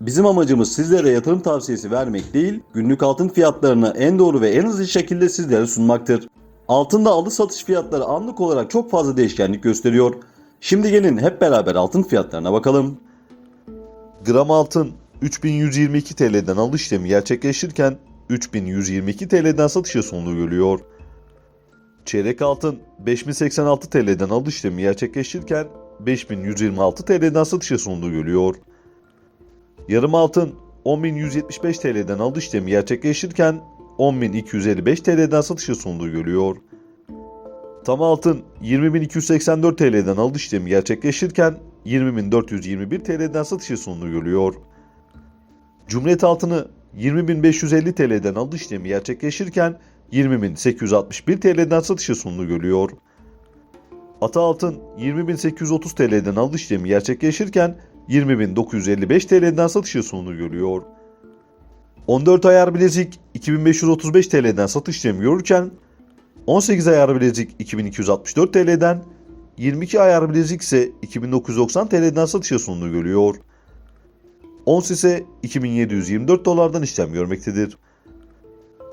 bizim amacımız sizlere yatırım tavsiyesi vermek değil, günlük altın fiyatlarını en doğru ve en hızlı şekilde sizlere sunmaktır. Altında alış satış fiyatları anlık olarak çok fazla değişkenlik gösteriyor. Şimdi gelin hep beraber altın fiyatlarına bakalım. Gram altın 3122 TL'den alış işlemi gerçekleşirken 3122 TL'den satışa sonunu görüyor. Çeyrek altın 5086 TL'den alış işlemi gerçekleşirken 5126 TL'den satışa sonunu görüyor. Yarım altın 10175 TL'den alış işlemi gerçekleşirken 10255 TL'den satışa sonunu görüyor. Tam altın 20.284 TL'den alış işlemi gerçekleşirken 20.421 TL'den satışa sonunu görüyor. Cumhuriyet altını 20.550 TL'den alış işlemi gerçekleşirken 20.861 TL'den satışa sonunu görüyor. Ata altın 20.830 TL'den alış işlemi gerçekleşirken 20.955 TL'den satışa sonunu görüyor. 14 ayar bilezik 2535 TL'den satış işlemi görürken 18 ayar bilezik 2264 TL'den, 22 ayar bilezik ise 2990 TL'den satışa sonunu görüyor. Ons ise 2724 dolardan işlem görmektedir.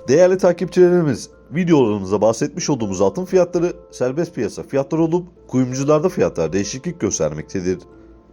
Değerli takipçilerimiz, videolarımızda bahsetmiş olduğumuz altın fiyatları serbest piyasa fiyatları olup kuyumcularda fiyatlar değişiklik göstermektedir.